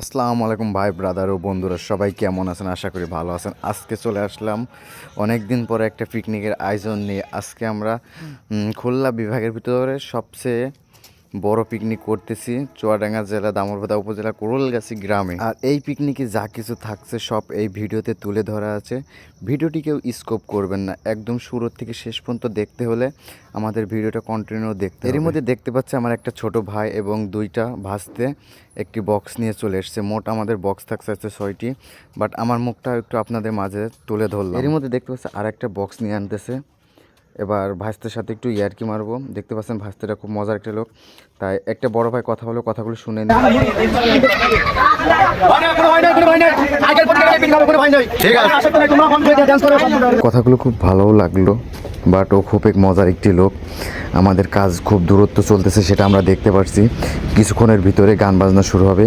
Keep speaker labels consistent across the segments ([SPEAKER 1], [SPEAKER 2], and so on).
[SPEAKER 1] আসসালামু আলাইকুম ভাই ব্রাদার ও বন্ধুরা, সবাই কেমন আছেন? আশা করি ভালো আছেন। আজকে চলে আসলাম অনেক দিন পরে একটা পিকনিকের আয়োজন নিয়ে। আজকে আমরা খুলনা বিভাগের ভিতরে সবচেয়ে বড় পিকনিক করতেছি চুয়াডাঙ্গা জেলা দামোরবাদা উপজেলা কোরলগাছি গ্রামে। আর এই পিকনিকে যা কিছু থাকছে সব এই ভিডিওতে তুলে ধরা আছে। ভিডিওটি কেউ স্কোপ করবেন না। একদম শুরু থেকে শেষ পর্যন্ত দেখতে হলে আমাদের ভিডিওটা কন্টিনিউ দেখতে এর মধ্যে দেখতে পাচ্ছি আমার একটা ছোট ভাই এবং দুইটা ভাসতে একটি বক্স নিয়ে চলে এসছে। মোট আমাদের বক্স থাকছে হচ্ছে ছয়টি বাট আমার মুখটা একটু আপনাদের মাঝে তুলে ধরলাম। এর মধ্যে দেখতে পাচ্ছি আর একটা বক্স নিয়ে আনতেছে। এবার ভাস্তের সাথে একটু ইয়ারকি মারবো। দেখতে পাচ্ছেন ভাস্তেটা খুব মজার একটা লোক। তাই একটা বড় ভাই কথা বলো কথাগুলো শুনে নিন কথাগুলো খুব ভালোও লাগল। বাট ও খুব এক মজার একটি লোক। আমাদের কাজ খুব দূরত্ব চলতেছে সেটা আমরা দেখতে পাচ্ছি কিছুক্ষণের ভিতরে গান বাজনা শুরু হবে।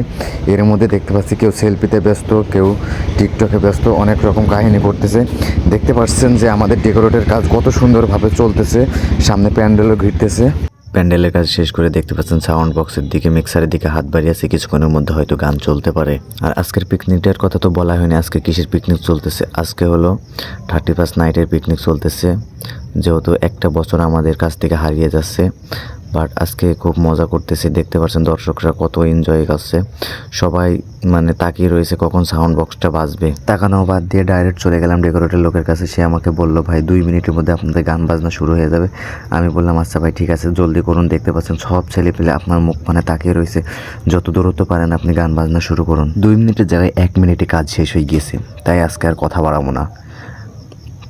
[SPEAKER 1] এর মধ্যে দেখতে পাচ্ছি কেউ সেলফিতে ব্যস্ত, কেউ টিকটকে ব্যস্ত, অনেক রকম কাহিনী করতেছে দেখতে পাচ্ছেন যে আমাদের ডেকোরেটের কাজ কত সুন্দরভাবে চলতেছে। সামনে প্যান্ডেলও ঘিরতেছে। প্যান্ডেলের কাজ শেষ করে দেখতে পাচ্ছেন সাউন্ড বক্সের দিকে মিক্সারের দিকে হাত বাড়িয়ে বাড়িয়েছে কিছুক্ষণের মধ্যে হয়তো গান চলতে পারে। আর আজকের পিকনিকটার কথা তো বলা হয়নি, আজকে কিসের পিকনিক চলতেছে? আজকে হলো থার্টি ফার্স্ট নাইটের পিকনিক চলতেছে। যেহেতু একটা বছর আমাদের কাছ থেকে হারিয়ে যাচ্ছে বাট আজকে খুব মজা করতেছে। দেখতে পাচ্ছেন দর্শকরা কত এনজয় করছে। সবাই মানে তাকিয়ে রয়েছে কখন সাউন্ড বক্সটা বাজবে। তাকানো বাদ দিয়ে ডাইরেক্ট চলে গেলাম ডেকোরেটের লোকের কাছে। সে আমাকে বলল, ভাই, দুই মিনিটের মধ্যে আপনাদের গান বাজনা শুরু হয়ে যাবে। আমি বললাম আচ্ছা ভাই, ঠিক আছে, জলদি করুন। দেখতে পাচ্ছেন সব ছেলে পেলে আপনার মুখ মানে তাকিয়ে রয়েছে। যত দূরত্ব পারেন আপনি গান বাজনা শুরু করুন। দুই মিনিটের জায়গায় এক মিনিটে কাজ শেষ হয়ে গিয়েছে। তাই আজকে আর কথা বাড়াবো না।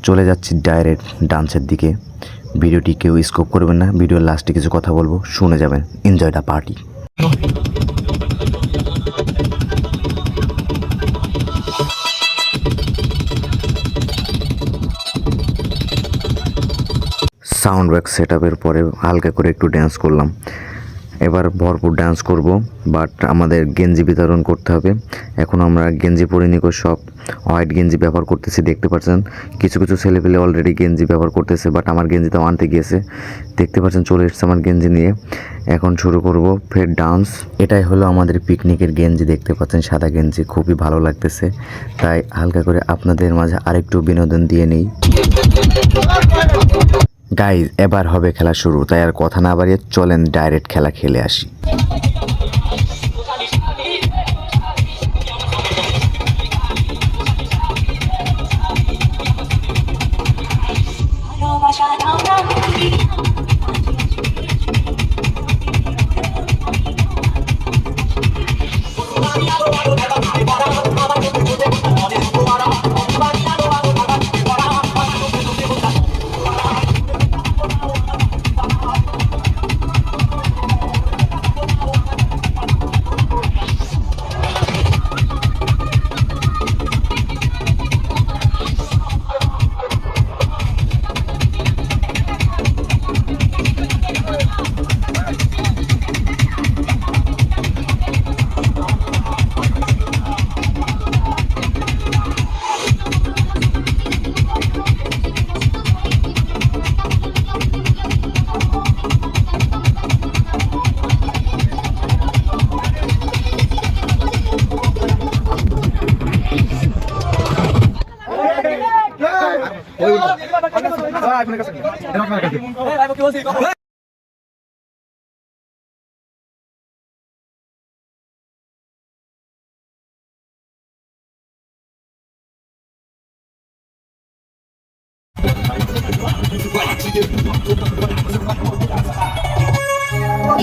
[SPEAKER 1] চলে যাচ্ছি ডাইরেক্ট ডান্সের দিকে। ভিডিওটি কেউ স্কোপ করবেন না, ভিডিওর লাস্টে কিছু কথা বলব, শুনে যাবেন। Enjoy the party sound back set পরে হালকা করে একটু ড্যান্স করলাম। এবার ভরপুর ডান্স করব বাট আমাদের গেঞ্জি বিতরণ করতে হবে। এখন আমরা গেঞ্জি পরে নিকো সব। হোয়াইট গেঞ্জি ব্যবহার করতেছি, দেখতে পাচ্ছেন? কিছু কিছু ছেলেপেলে অলরেডি গেঞ্জি ব্যবহার করতেছে বাট আমার গেঞ্জিটাও আনতে গিয়েছে। দেখতে পাচ্ছেন, চলে এসেছে আমার গেঞ্জি নিয়ে। এখন শুরু করব ফের ডান্স। এটাই হলো আমাদের পিকনিকের গেঞ্জি, দেখতে পাচ্ছেন, সাদা গেঞ্জি, খুবই ভালো লাগতেছে। তাই হালকা করে আপনাদের মাঝে আরেকটু বিনোদন দিয়ে নেই। গাইজ এবার হবে খেলা শুরু, তাই আর কথা না বাড়িয়ে চলেন ডাইরেক্ট খেলা খেলে আসি।
[SPEAKER 2] আইফোনের কাছে রাখবেন কাছে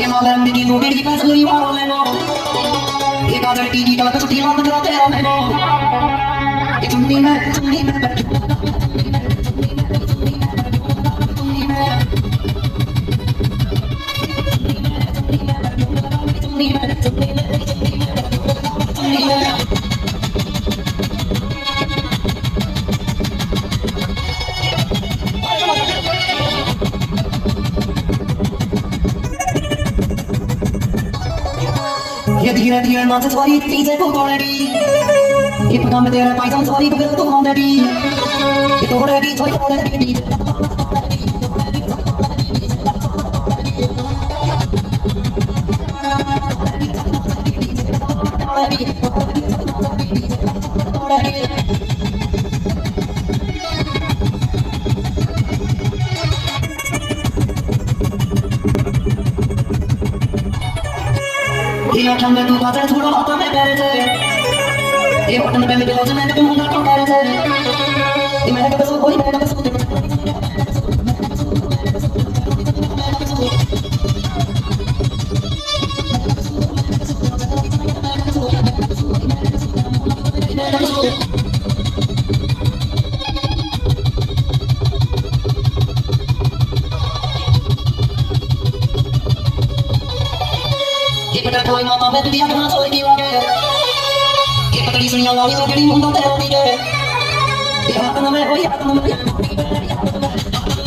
[SPEAKER 2] Emadan beni bu bir gibi suri var olema Emadan beni tatlı yalan tatlı olema Etimdime tümdime ben tuttum Yediğine diğer mantı tuvalet teyze bu dolari Yediğine diğer paysan tuvalet bu dolari Yediğine diğer tuvalet bu dolari yaşamda duvarda tur atam eberde E ortamda ben bir yolcum ben de bunlar kopardı E melek basıp koy ben de basıp ਇਹ ਪਤਾ ਕੋਈ ਮਾਤਾ ਮੈਂ ਦੁਨੀਆ ਦਾ ਸੋਚ ਦੀ ਵਾਗੇ ਇਹ ਪਤਲੀ ਸੁਣੀਆਂ ਵਾਲੀ ਉਹ ਜਿਹੜੀ ਮੁੰਡਾ ਤੇ ਆਉਂਦੀ ਏ ਇਹ ਹੱਥ ਨਾ ਮੈਂ ਹੋਈ ਹੱਥ ਨਾ ਮੈਂ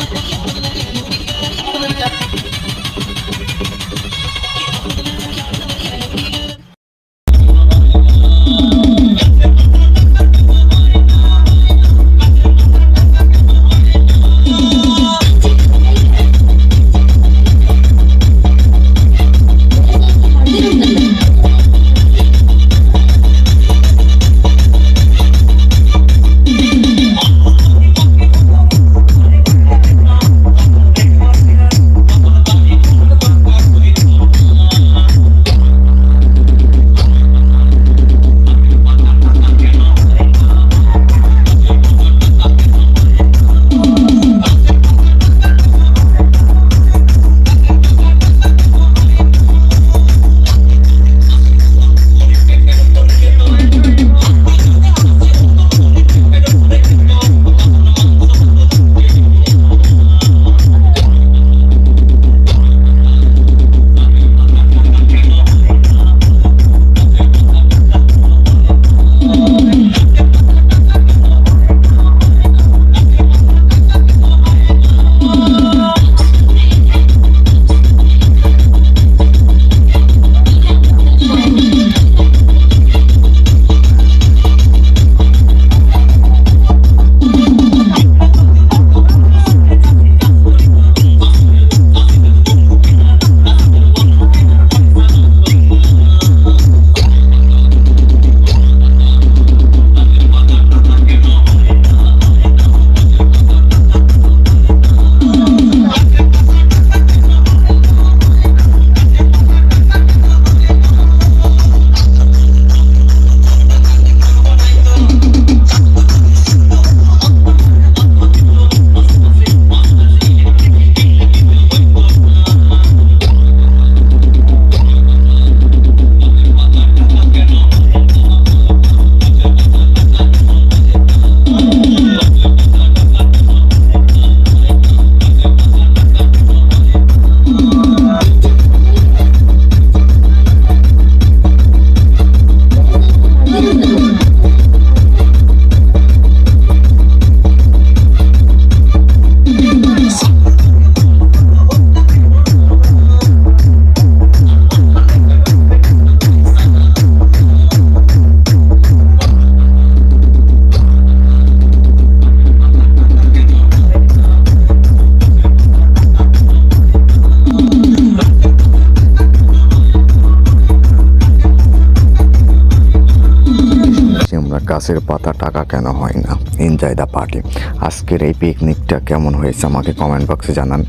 [SPEAKER 1] আমরা গাছের পাতা টাকা কেন হয় না? এনজয় দ্য পার্টি আজকের এই পিকনিকটা কেমন হয়েছে আমাকে কমেন্ট বক্সে জানান।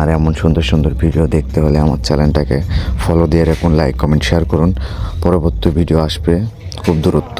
[SPEAKER 1] আর এমন সুন্দর সুন্দর ভিডিও দেখতে হলে আমার চ্যানেলটাকে ফলো দিয়ে রাখুন লাইক কমেন্ট শেয়ার করুন। পরবর্তী ভিডিও আসবে খুব দূরত্ব